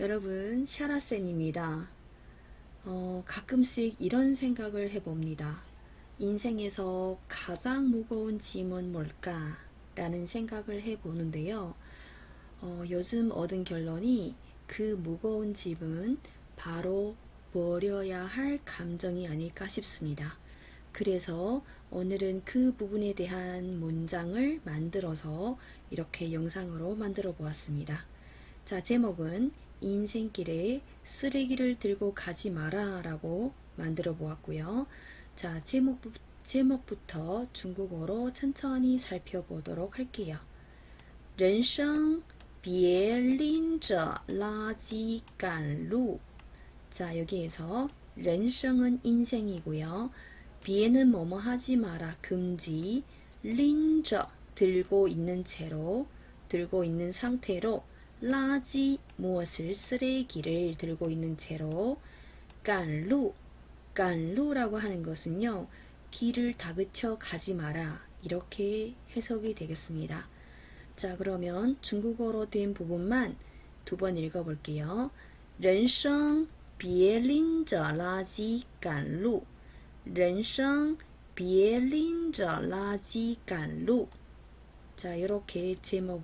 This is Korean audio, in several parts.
여러분, 샤라쌤입니다. 어, 가끔씩 이런 생각을 해봅니다. 인생에서 가장 무거운 짐은 뭘까? 라는 생각을 해보는데요. 어, 요즘 얻은 결론이 그 무거운 짐은 바로 버려야 할 감정이 아닐까 싶습니다. 그래서 오늘은 그 부분에 대한 문장을 만들어서 이렇게 영상으로 만들어 보았습니다. 자, 제목은 인생길에 쓰레기를 들고 가지 마라 라고 만들어 보았고요. 자, 제목, 제목부터 중국어로 천천히 살펴보도록 할게요. 人生别拎着垃圾赶路. 자, 여기에서 人生은 인생이고요. 비에는 뭐뭐 하지 마라 금지. 린저 들고 있는 채로 들고 있는 상태로 라지 무엇을 쓰레기를 들고 있는 채로 깐루 깐루라고 하는 것은요 길을 다그쳐 가지 마라 이렇게 해석이 되겠습니다. 자 그러면 중국어로 된 부분만 두 번 읽어볼게요. 人生别拎着垃圾赶路。人生别拎着垃圾赶路. 자, 이렇게 제목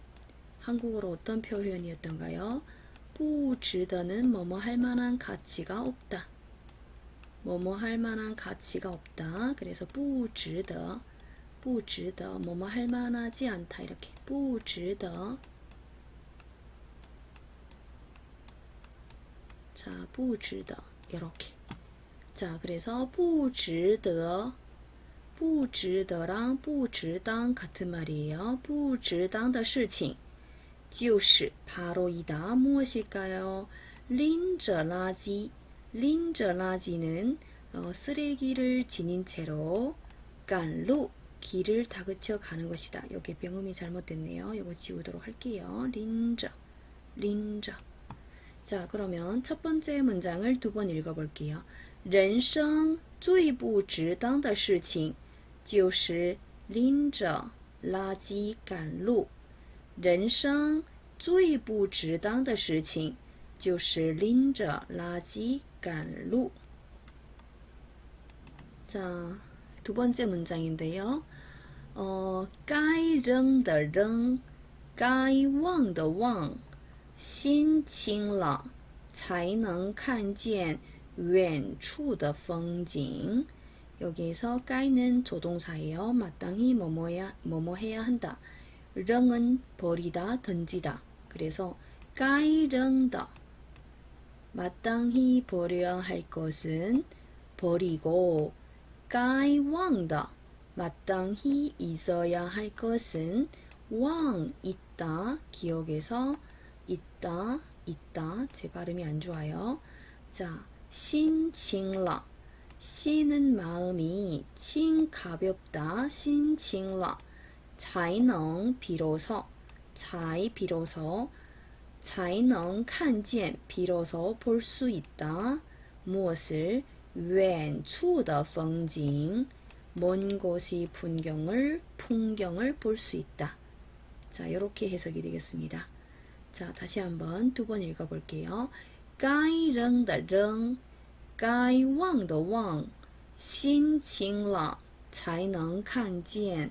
한국어로 어떤 표현이었던가요? 不值得는 뭐뭐 할 만한 가치가 없다. 뭐뭐 할 만한 가치가 없다. 그래서 不值得不值得 뭐뭐 할 만하지 않다 이렇게 不值得 자, 不值得 이렇게 자, 그래서 不值得不值得랑 不值当 같은 말이에요. 不值当的事情 就是 바로 이다. 무엇일까요? 拎着垃圾拎着垃圾는 어, 쓰레기를 지닌 채로 간루 길을 다그쳐 가는 것이다. 여기 병음이 잘못됐네요. 이거 지우도록 할게요. 린저 린저 자, 그러면 첫 번째 문장을 두 번 읽어볼게요. 人生最不值当的事情就是拎着垃圾赶路。 人生最不值当的事情就是拎着垃圾赶路。 자, 두 번째 문장인데요. 어, 该扔的扔，该忘的忘，心清了，才能看见远处的风景. 여기에서 该는 조동사예요. 마땅히 뭐뭐야, 뭐뭐 해야 한다. 렁은 버리다, 던지다. 그래서 까이렁다. 마땅히 버려야 할 것은 버리고 까이왕다. 마땅히 있어야 할 것은 왕 있다. 기억에서 있다, 있다. 제 발음이 안 좋아요. 자, 신칭라. 신은 마음이 칭 가볍다. 신칭라. 才能 비로소 才 비로소 才能看见 비로소 볼 수 있다 무엇을 远处的风景먼 곳이 풍경을 풍경을 볼 수 있다. 자, 이렇게 해석이 되겠습니다. 자, 다시 한번 두 번 읽어 볼게요. 该扔的扔，该忘的忘，心清了才能看见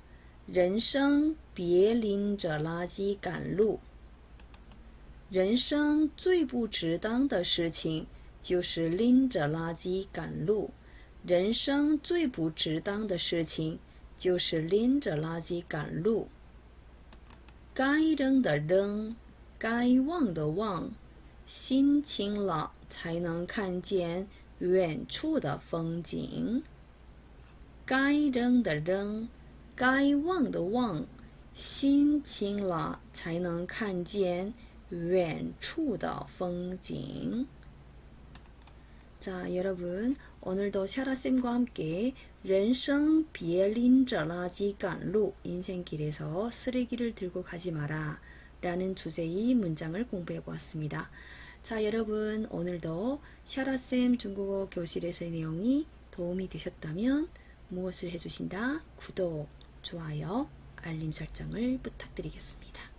人生别拎着垃圾赶路。人生最不值当的事情就是拎着垃圾赶路。人生最不值当的事情就是拎着垃圾赶路。该扔的扔，该忘的忘，心清了才能看见远处的风景。该扔的扔，该忘的忘，心清了才能看见远处的风景。 자, 여러분, 오늘도 샤라쌤과 함께 렌성 비엘린저라지 간루 인생길에서 쓰레기를 들고 가지 마라 라는 주제의 문장을 공부해 보았습니다. 자, 여러분, 오늘도 샤라쌤 중국어 교실에서의 내용이 도움이 되셨다면 무엇을 해주신다? 구독, 좋아요, 알림 설정을 부탁드리겠습니다.